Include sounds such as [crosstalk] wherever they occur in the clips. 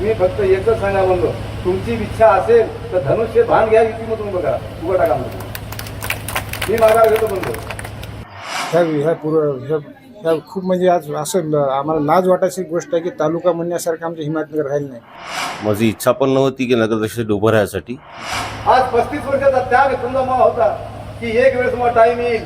तुम्ही फक्त एकच सांगा म्हणलो तुमची इच्छा असेल तर धनुष्य भान घ्या युती मग तुम्ही बघा. उभं टाका म्हणतो मी माघार घेतो म्हणतो ह्या ह्या पुर ह्या ह्या खूप म्हणजे आज असं आम्हाला लाज वाटायची गोष्ट आहे की तालुका म्हणण्यासारखं आमचं हिमायतनगर राहिलं नाही. माझी इच्छा पण नव्हती की नगरदक्षिणेत उभं राहण्यासाठी आज पस्तीस वर्षाचा त्याग समजा मग होता की एक वेळेस मग टाइम येईल.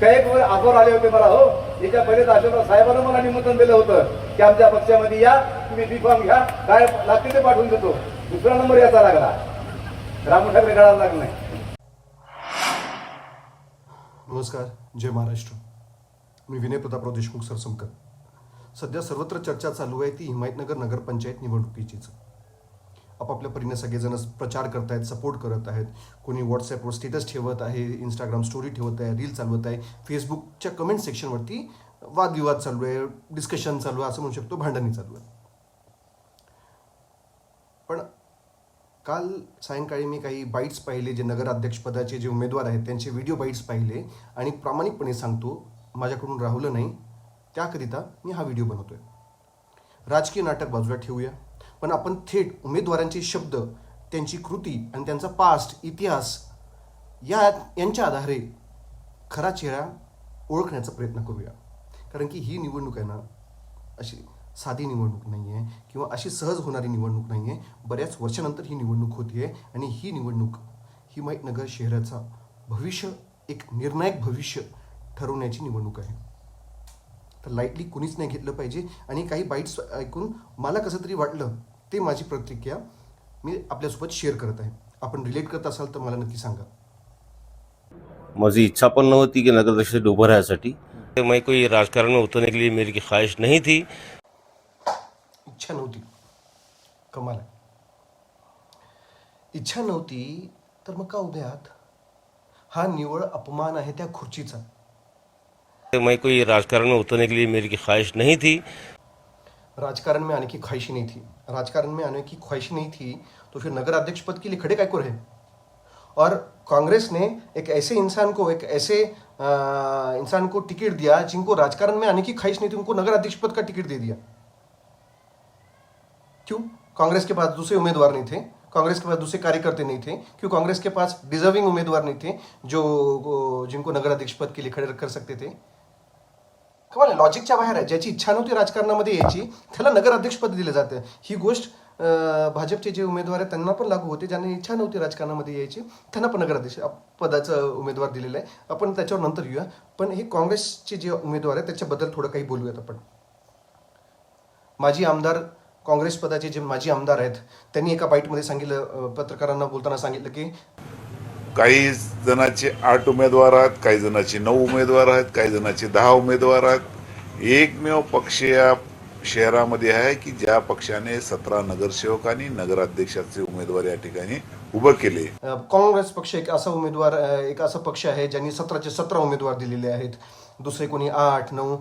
काही एक वेळ आजवर आले होते मला हो? याच्या पहिले तर साहेबांना मला निमंत्रण दिलं होतं की आमच्या पक्षामध्ये या तुम्ही बी फॉर्म घ्या काय लागते ते पाठवून देतो. दुसरा नंबर याचा लागला. राम ठाकरे काढायला लागला नाही. नमस्कार जय महाराष्ट्र. मी विनय प्रतापराव देशमुख सरसंकर सध्या सर्वत्र चर्चा चालू आहे ती हिमायतनगर नगरपंचायत निवडणुकीचीच. आपापल्या परीने सगळेजण प्रचार करत आहेत सपोर्ट करत आहेत. कोणी व्हॉट्सॲपवर स्टेटस ठेवत आहे इंस्टाग्राम स्टोरी ठेवत आहे रील चालवत आहे. फेसबुकच्या कमेंट सेक्शनवरती वादविवाद चालू आहे डिस्कशन चालू आहे असं म्हणू शकतो भांडणी चालू आहे. पण काल सायंकाळी मी काही बाईट्स पाहिले जे नगराध्यक्षपदाचे जे उमेदवार आहेत त्यांचे व्हिडिओ बाईट्स पाहिले आणि प्रामाणिकपणे सांगतो माझ्याकडून राहुलं नाही त्याकरिता मी हा व्हिडिओ बनवतोय. राजकीय नाटक बाजूला ठेवूया. पण आपण थेट उमेदवारांचे शब्द त्यांची कृती आणि त्यांचा पास्ट इतिहास या यांच्या आधारे खरा चेहरा ओळखण्याचा प्रयत्न करूया. कारण की ही निवडणूक आहे ना अशी साधी निवडणूक नाही आहे किंवा अशी सहज होणारी निवडणूक नाही आहे बऱ्याच वर्षानंतर ही निवडणूक होती आहे आणि ही निवडणूक हिमायतनगर शहराचा भविष्य एक निर्णायक भविष्य ठरवण्याची निवडणूक आहे. तर लाईटली कुणीच नाही घेतलं पाहिजे आणि काही बाईट्स ऐकून मला कसं तरी वाटलं ते माझी प्रतिक्रिया मी आपल्यासोबत शेअर करत आहे. आपण रिलेट करत असाल तर मला नक्की सांगा. माझी इच्छा पण नव्हती कि नगरदक्षिणेत उभं राहण्यासाठी मैं कोई राजकारण में उतरने के लिए मेरी की ख्वाहिश नहीं थी. इच्छा नव्हती. कमाल आहे. इच्छा नव्हती तर मग का उभे आहात? हा निवळ अपमान आहे त्या खुर्चीचा. मैं कोई राजकारण में उतरने के लिए मेरी की ख्वाहिश नहीं थी. राजकारण में आने की ख्वाहिश नहीं थी. राजकारण में आने की ख्वाहिश नहीं थी तो फिर नगर अध्यक्ष पद के लिए खड़े काय को रहे और कांग्रेस ने एक ऐसे इंसान को, एक ऐसे इंसान को टिकट दिया जिनको राजकारण में आने की ख्वाहिश नहीं थी, उनको नगर अध्यक्ष पद का टिकट दे दिया। क्यों? कांग्रेस के पास दूसरे उम्मीदवार नहीं थे, कांग्रेस के पास दूसरे कार्यकर्ते नहीं थे, क्यों? कांग्रेस के पास डिजर्विंग उम्मीदवार नहीं थे जो, जिनको नगर अध्यक्ष पद के लिए खड़े कर सकते थे। कमाल लॉजिकच्या बाहेर आहे. ज्याची इच्छा नव्हती राजकारणामध्ये यायची त्याला नगर अध्यक्षपद दिलं जातं. ही गोष्ट भाजपचे जे उमेदवार आहेत त्यांना पण लागू होते. ज्यांना इच्छा नव्हती राजकारणामध्ये यायची त्यांना पण नगराध्यक्ष पदाचं उमेदवार दिलेलं आहे. आपण त्याच्यावर नंतर येऊया. पण हे काँग्रेसचे जे उमेदवार आहेत त्याच्याबद्दल थोडं काही बोलूयात आपण. माजी आमदार काँग्रेस पदाचे जे माजी आमदार आहेत त्यांनी एका बाईटमध्ये सांगितलं पत्रकारांना बोलताना सांगितलं की काही जणांचे आठ उमेदवार आहेत काही जणांचे नऊ उमेदवार आहेत काही जणांचे दहा उमेदवार आहेत. एकमेव पक्ष या शहरामध्ये आहे की ज्या पक्षाने सतरा नगरसेवक आणि नगराध्यक्षाचे उमेदवार या ठिकाणी उभं केले. काँग्रेस पक्ष एक असा उमेदवार एक असा पक्ष आहे ज्यांनी सतराचे सतरा उमेदवार दिलेले आहेत. दुसरे कोणी आठ नऊ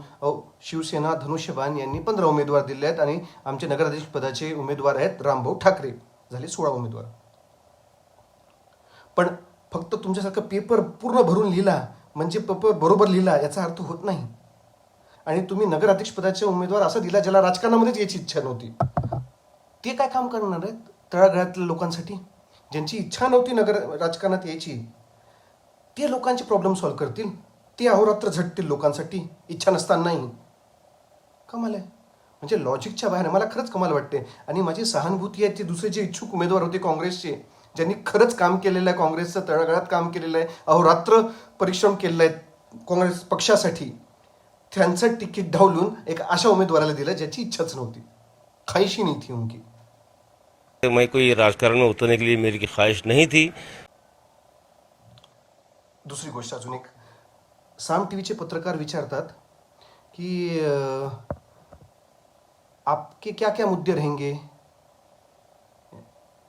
शिवसेना धनुष्यबान यांनी पंधरा उमेदवार दिले आहेत आणि आमचे नगराध्यक्ष पदाचे उमेदवार आहेत रामभाऊ ठाकरे. झाले सोळा उमेदवार. पण फक्त तुमच्यासारखं पेपर पूर्ण भरून लिहिला म्हणजे पेपर बरोबर लिहिला याचा अर्थ होत नाही. आणि तुम्ही नगराध्यक्ष उमेदवार असा दिला ज्याला राजकारणामध्येच याची इच्छा नव्हती. ते काय काम करणार आहेत तळागाळातल्या लोकांसाठी? ज्यांची इच्छा नव्हती नगर राजकारणात यायची ते लोकांचे प्रॉब्लेम सॉल्व्ह करतील. ते अहोरात्र झटतील लोकांसाठी. इच्छा नसतानाही कमाल आहे. म्हणजे लॉजिकच्या बाहेर मला खरंच कमाल वाटते आणि माझी सहानुभूती आहे ते दुसरे जे इच्छुक उमेदवार होते काँग्रेसचे ज्यांनी खरंच काम केलेलं आहे काँग्रेसचं तळागाळात काम केलेलं आहे अहोरात्र परिश्रम केलेलं आहे काँग्रेस पक्षासाठी त्यांचं तिकीट ढवलून एक अशा उमेदवाराला दिलं ज्याची इच्छाच नव्हती. खाईशी नाही थी उनकी मैं कोई राजकारण में उतरने के लिए मेरी की ख्वाहिश नहीं थी। दुसरी गोष्ट अजून एक. साम टी व्हीचे पत्रकार विचारतात की आपके क्या क्या मुद्दे रहेंगे?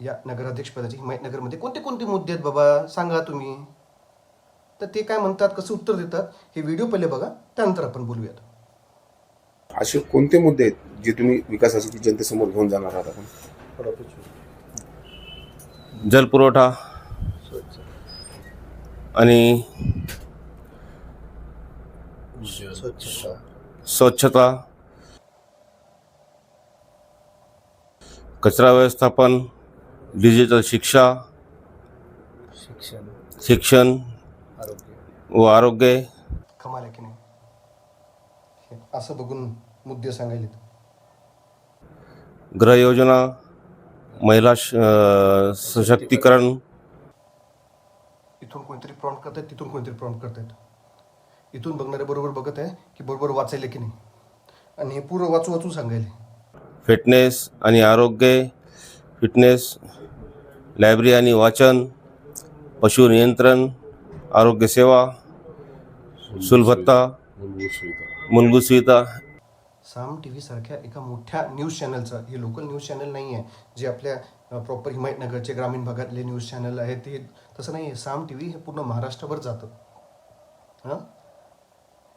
या नगराध्यक्ष पदाचे हिमायतनगरमध्ये कोणते कोणते मुद्दे आहेत बाबा? सांगा तुम्ही. तर ते काय म्हणतात कसं उत्तर देतात हे व्हिडिओ पहिले बघा त्यानंतर आपण बोलूयात. असे कोणते मुद्दे आहेत जे तुम्ही विकासासाठी जनतेसमोर घेऊन जाणार आहात आपण? जल पुरवठा आणि स्वच्छता कचरा व्यवस्थापन डिजिटल शिक्षा शिक्षण. शिक्षण आरोग्य. व आरोग्य. कमाल आहे की नाही? असं बघून मुद्दे सांगायलेत. गृहयोजना महिला सशक्तीकरण. इथून कोणतरी प्रॉम्प्ट करतायत तिथून कोणतरी प्रॉम्प्ट करतायत. इथून बघणारे बरोबर बघत आहे की बरोबर वाचायले की नाही. आणि हे पूर्ण वाचू वाचू सांगायले. फिटनेस आणि आरोग्य फिटनेस लायब्ररी आणि वाचन पशु नियंत्रण आरोग्यसेवा सुलभत्ता मूलभूत सुविधा. साम टी व्ही सारख्या एका मोठ्या न्यूज चॅनलचं हे लोकल न्यूज चॅनल नाही आहे जे आपल्या प्रॉपर हिमायतनगरचे ग्रामीण भागातले न्यूज चॅनल आहेत ते तसं नाही आहे. साम टी व्ही हे पूर्ण महाराष्ट्रभर जातं. हां?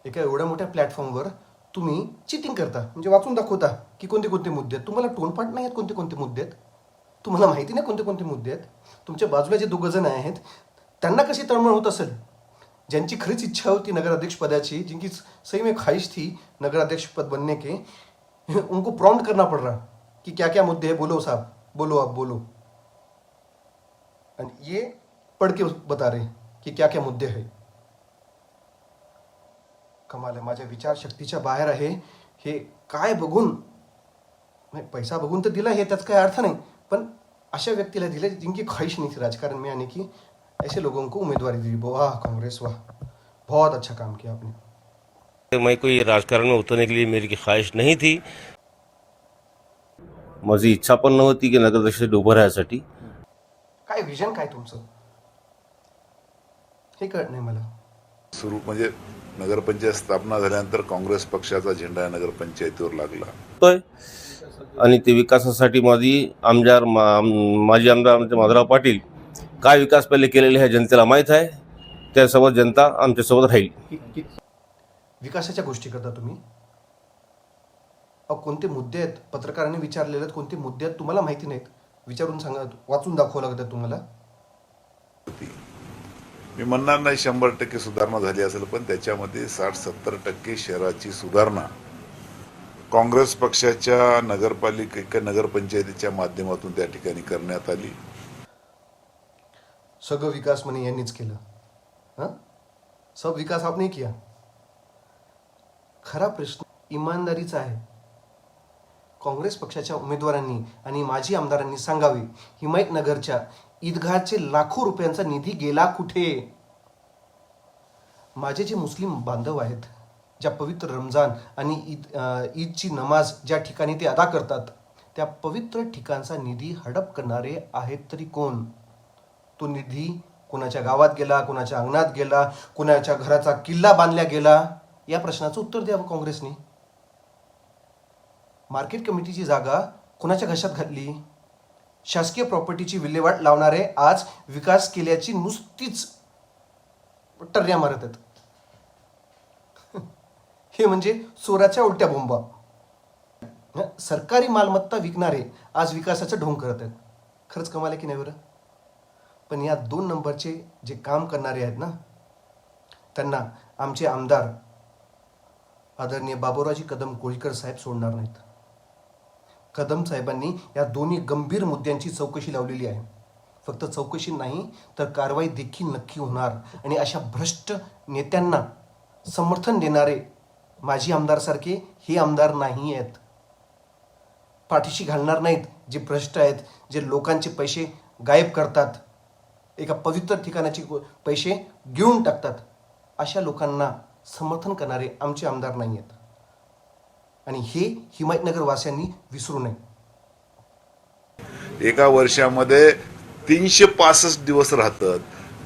एका एवढ्या मोठ्या प्लॅटफॉर्मवर तुम्ही चिटिंग करता म्हणजे वाचून दाखवता की कोणते कोणते मुद्दे आहेत. तुम्हाला टोनपाट नाही आहेत कोणते कोणते मुद्दे आहेत? तुम्हाला माहिती नाही कोणते कोणते मुद्दे आहेत? तुमच्या बाजूला जे दोघं जण आहेत त्यांना कशी तळमळ होत असेल? ज्यांची खरीच इच्छा होती नगराध्यक्ष पदाची जिनकी सही में ख्वाहिश थी नगराध्यक्ष पद बनने के उनको प्रॉम्प्ट करना पड़ रहा कि क्या क्या मुद्दे है? बोलो साहब। बोलो आप बोलो। आणि ये पढ़ के बता रहे की क्या क्या मुद्दे है। कमाल आहे माझ्या विचारशक्तीच्या बाहेर आहे. हे काय बघून? पैसा बघून तर दिला हे त्याच काही अर्थ नाही. पण अशा व्यक्तीला दिले जिनकी ख्वाहिश नहीं थी राजकारण में आने की ऐसे लोगों को उम्मीदवारी दी वाह कांग्रेस वाह बहुत अच्छा काम किया आपने। मैं कोई राजकारण में उतरने के लिए मेरी की ख्वाहिश नहीं थी। माझी इच्छा पण नव्हती की नगराध्यक्षासाठी उभं राहण्यासाठी काय विजन काय तुमचं? हे कळत नाही मला. सुरू म्हणजे नगरपंचायत स्थापना झाल्यानंतर काँग्रेस पक्षाचा झेंडा या नगरपंचायतीवर लागला. आणि ते विकासासाठी माझी आमदार मा- माजी आमदार आमचे माधवराव पाटील काय विकास पहिले केलेले आहे जनतेला माहीत आहे. त्यासोबत जनता आमच्यासोबत राहील. विकासाच्या गोष्टी करता तुम्ही? अहो कोणते मुद्दे आहेत? पत्रकारांनी विचारलेले आहेत कोणते मुद्दे आहेत? तुम्हाला माहिती नाहीत. विचारून सांगा वाचून दाखवावं लागतं तुम्हाला. मी म्हणणार नाही शंभर टक्के सुधारणा झाली असेल पण त्याच्यामध्ये साठ सत्तर टक्के शहराची सुधारणा. काँग्रेस पक्षाच्या नगरपालिका नगरपंचायतीच्या माध्यमातून त्या ठिकाणी करण्यात आली. सगळं विकास म्हणे यांनीच केलं. हां? सब विकास आपने किया. खरा प्रश्न इमानदारीचा आहे. काँग्रेस पक्षाच्या उमेदवारांनी आणि माजी आमदारांनी सांगावे हिमायतनगरच्या ईदगाहचे लाखो रुपयांचा निधी गेला कुठे? माझे जे मुस्लिम बांधव आहेत ज्या पवित्र रमजान आणि ईद ईदची नमाज ज्या ठिकाणी ते अदा करतात त्या पवित्र ठिकाणचा निधी हडप करणारे आहेत तरी कोण? तो निधी कोणाच्या गावात गेला कोणाच्या अंगणात गेला कोणाच्या घराचा किल्ला बांधल्या गेला? या प्रश्नाचं उत्तर द्यावं काँग्रेसने. मार्केट कमिटीची जागा कोणाच्या घशात घातली? शासकीय प्रॉपर्टीची विल्हेवाट लावणारे आज विकास केल्याची नुसतीच टर्या मारत आहेत. [laughs] हे म्हणजे चोराच्या उलट्या बोंबा. सरकारी मालमत्ता विकणारे आज विकासाचं ढोंग करत आहेत. खरंच कमाल आहे की नाही बरं? पण या दोन नंबरचे जे काम करणारे आहेत ना त्यांना आमचे आमदार आदरणीय बाबुराजी कदम कोळीकर साहेब सोडणार नाहीत. कदम साहेबांनी या दोन्ही गंभीर मुद्द्यांची चौकशी लावलेली आहे. फक्त चौकशी नाही तर कारवाई देखील नक्की होणार. आणि अशा भ्रष्ट नेत्यांना समर्थन देणारे माजी आमदारसारखे हे आमदार नाही आहेत पाठीशी घालणार नाहीत जे भ्रष्ट आहेत जे लोकांचे पैसे गायब करतात. एका पवित्र ठिकाणाचे पैसे घेऊन टाकतात. अशा लोकांना समर्थन करणारे आमचे आमदार नाही आहेत आणि हे हिमायतनगर वासियांनी विसरू नये. एका वर्षामध्ये तीनशे पासष्ट दिवस राहतात.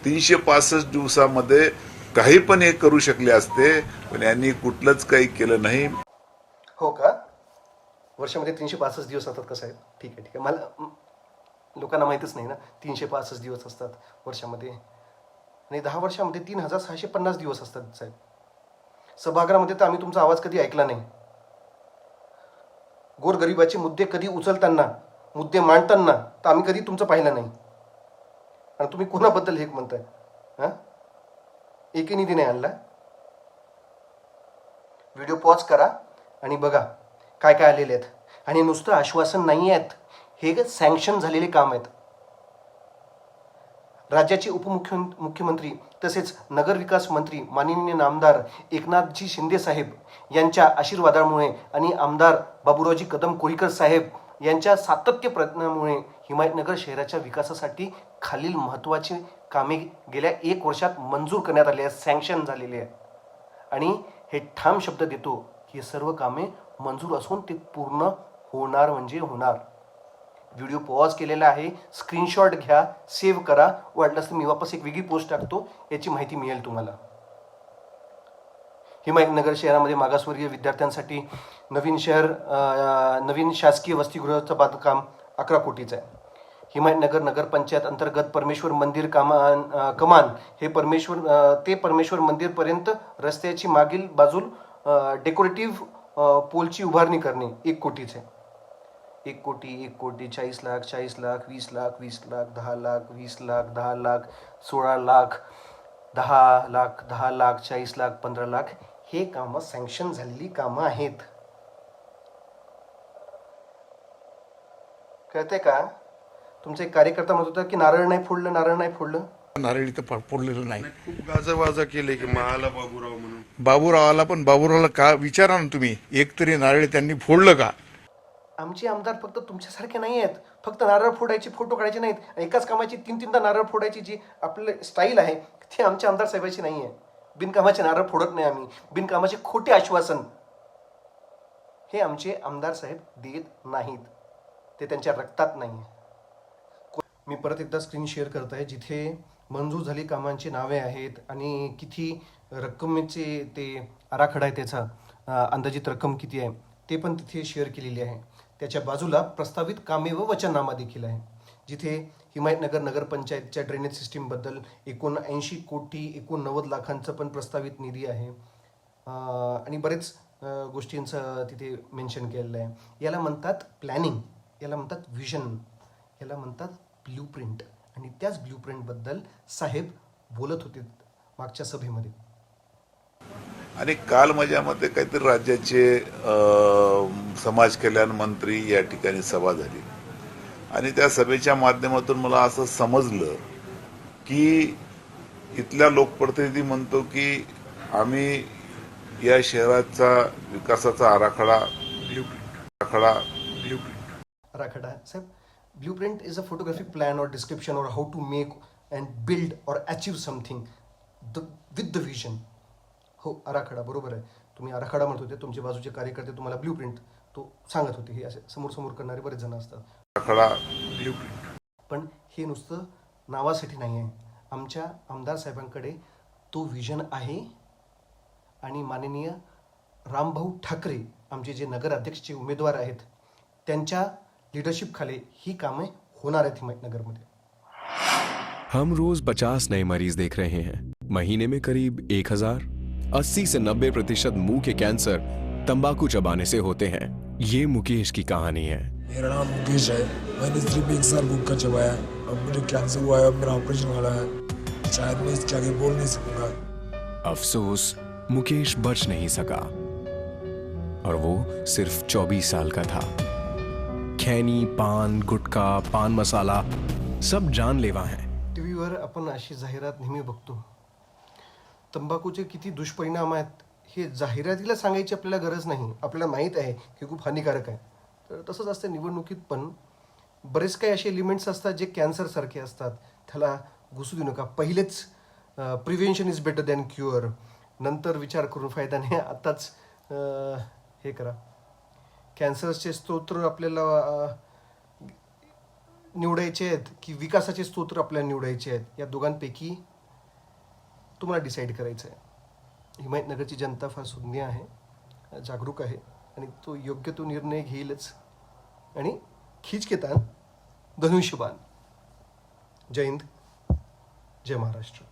तीनशे पासष्ट दिवसामध्ये काही पण हे करू शकले असते पण यांनी कुठलंच काही केलं नाही. हो का? वर्षामध्ये तीनशे पासष्ट दिवस असतात कसं आहे ठीक आहे ठीक आहे. मला लोकांना माहीतच नाही ना तीनशे पासष्ट दिवस असतात वर्षामध्ये. आणि दहा वर्षामध्ये तीन हजार सहाशे पन्नास दिवस असतात साहेब. सभागृहामध्ये तर आम्ही तुमचा आवाज कधी ऐकला नाही. गोरगरिबाचे मुद्दे कधी उचलताना मुद्दे मांडताना तर आम्ही कधी तुमचं पाहिलं नाही. आणि तुम्ही कोणाबद्दल हे म्हणताय? हां? एकही निधी नाही आणला. व्हिडिओ पॉज करा आणि बघा काय काय आलेले आहेत. आणि नुसतं आश्वासन नाही आहेत हे सँक्शन झालेले काम आहेत. राज्याचे उपमुख्य मुख्यमंत्री तसेच नगरविकास मंत्री माननीय नामदार एकनाथजी शिंदे साहेब यांच्या आशीर्वादामुळे आणि आमदार बाबुरावजी कदम कोळीकर साहेब यांच्या सातत्य प्रयत्नामुळे हिमायतनगर शहराच्या विकासासाठी खालील महत्त्वाची कामे गेल्या एक वर्षात मंजूर करण्यात आली आहे सँक्शन झालेली आहे आणि हे ठाम शब्द देतो की सर्व कामे मंजूर असून ते पूर्ण होणार म्हणजे होणार. व्हिडिओ पॉज केलेला आहे. स्क्रीनशॉट घ्या सेव्ह करा. वाटलंच तर मी वापस एक वेगळी पोस्ट टाकतो. याची माहिती मिळेल तुम्हाला. हिमायतनगर शहरामध्ये मागासवर्गीय विद्यार्थ्यांसाठी नवीन शहर नवीन शासकीय वसतिगृहाचं बांधकाम अकरा कोटीचं आहे. हिमायतनगर नगरपंचायत अंतर्गत परमेश्वर मंदिर कामान कमान हे परमेश्वर ते परमेश्वर मंदिरपर्यंत रस्त्याची मागील बाजूल डेकोरेटिव्ह पोलची उभारणी करणे एक कोटीचे एक कोटी एक कोटी चाळीस लाख चाळीस लाख वीस लाख वीस लाख दहा लाख वीस लाख दहा लाख सोळा लाख दहा लाख दहा लाख चाळीस लाख पंधरा लाख हे कामं सँक्शन झालेली कामं आहेत. कळतंय का? तुमचा एक कार्यकर्ता म्हणत होता की नारळ नाही फोडलं नारळ नाही फोडलं. नारळ इथं फ- फोडलेलं नाही. खूप गाजावाजा केले की मला बाबूराव म्हणून. बाबूरावाला पण बाबूरावला का विचारा ना तुम्ही. एक तरी नारळ त्यांनी फोडलं का? आमचे आमदार फक्त तुमच्यासारखे नाही आहेत फक्त नारळ फोडायचे फोटो काढायचे नाहीत. एकाच कामाची तीन तीनदा नारळ फोडायची जी आपलं स्टाईल आहे ती आमच्या आमदार साहेबाची नाही आहे बिनकामाचे नारळ फोडत नाही आम्ही. बिनकामाचे खोटे आश्वासन हे आमचे आमदार साहेब देत नाहीत. ते त्यांच्या रक्तात नाही आहे मी परत एकदा स्क्रीन शेअर करत आहे जिथे मंजूर झाली कामांची नावे आहेत आणि किती रक्कमेचे ते आराखडा आहे त्याचा अंदाजित रक्कम किती आहे ते पण तिथे शेअर केलेली आहे. त्याच्या बाजूला प्रस्तावित कामे व वचननामा देखील आहे. जिथे हिमायतनगर नगरपंचायतच्या ड्रेनेज सिस्टीमबद्दल एकोणऐंशी कोटी एकोणनव्वद लाखांचं पण प्रस्तावित निधी आहे. आणि बरेच गोष्टींचं तिथे मेन्शन केलेलं आहे. याला म्हणतात प्लॅनिंग याला म्हणतात व्हिजन याला म्हणतात ब्ल्यू प्रिंट आणि त्याच ब्ल्यू प्रिंटबद्दल साहेब बोलत होते मागच्या सभेमध्ये. आणि काल माझ्या मते काहीतरी राज्याचे समाज कल्याण मंत्री या ठिकाणी सभा झाली. आणि त्या सभेच्या माध्यमातून मला असं समजलं की इथल्या लोकप्रतिनिधी म्हणतो की आम्ही या शहराचा विकासाचा आराखडा आराखडा आराखडा साहेब blue print is a photographic plan or description or how to make and build or achieve something the with the vision हो आराखडा बरोबर आहे. तुम्ही आराखडा म्हणत होते तुमचे बाजूचे कार्यकर्ते तुम्हाला ब्ल्यू प्रिंट तो सांगत होते. हे असे समोर समोर करणारे बरेच जण असतात. आराखडा पण हे नुसतं नावासाठी नाही आहे आमच्या आमदार साहेबांकडे तो विजन आहे आणि माननीय रामभाऊ ठाकरे आमचे जे नगराध्यक्षचे उमेदवार आहेत त्यांच्या लिडरशिपखाली ही कामे होणार आहेत हिमायतनगरमध्ये हम रोज 50 नए मरीज देख रहे हैं। महीने में करीब 1000 80 से 90 प्रतिशत मुँह के कैंसर तंबाकू चबाने से होते हैं। ये मुकेश की कहानी है। मेरा नाम मुकेश है। मैंने सिर्फ़ एक साल गुटखा चबाया। अब मुझे कैंसर हुआ है अब मेरा ऑपरेशन वाला है। शायद मैं इसके आगे बोल नहीं सकूँगा। अफसोस मुकेश बच नहीं सका। और वो सिर्फ़ 24 साल का था। खैनी पान गुटखा पान मसाला सब जानलेवा हैं। टी व्हीवर आपण अशी जाहिरात नेहमी बघतो तंबाखूचे किती दुष्परिणाम आहेत हे जाहिरातीला सांगायची आपल्याला गरज नाही. आपल्याला माहीत आहे की खूप हानिकारक आहे. तर तसंच असतं निवडणुकीत पण. बरेच काही असे एलिमेंट्स असतात जे कॅन्सरसारखे असतात. त्याला घुसू देऊ नका. पहिलेच prevention is better than cure नंतर विचार करून फायदा नाही. आत्ताच हे करा. कॅन्सरचे स्तोत्र आपल्याला निवडायचे आहेत की विकासाचे स्तोत्र आपल्याला निवडायचे आहेत. या दोघांपैकी तुम्हाला डिसाईड करायचं आहे हिमायतनगरची जनता फार सुज्ञ आहे जागरूक आहे आणि तो योग्य तो निर्णय घेईलच. आणि खिचकेतान धनुष्यबाण. जय हिंद जय महाराष्ट्र.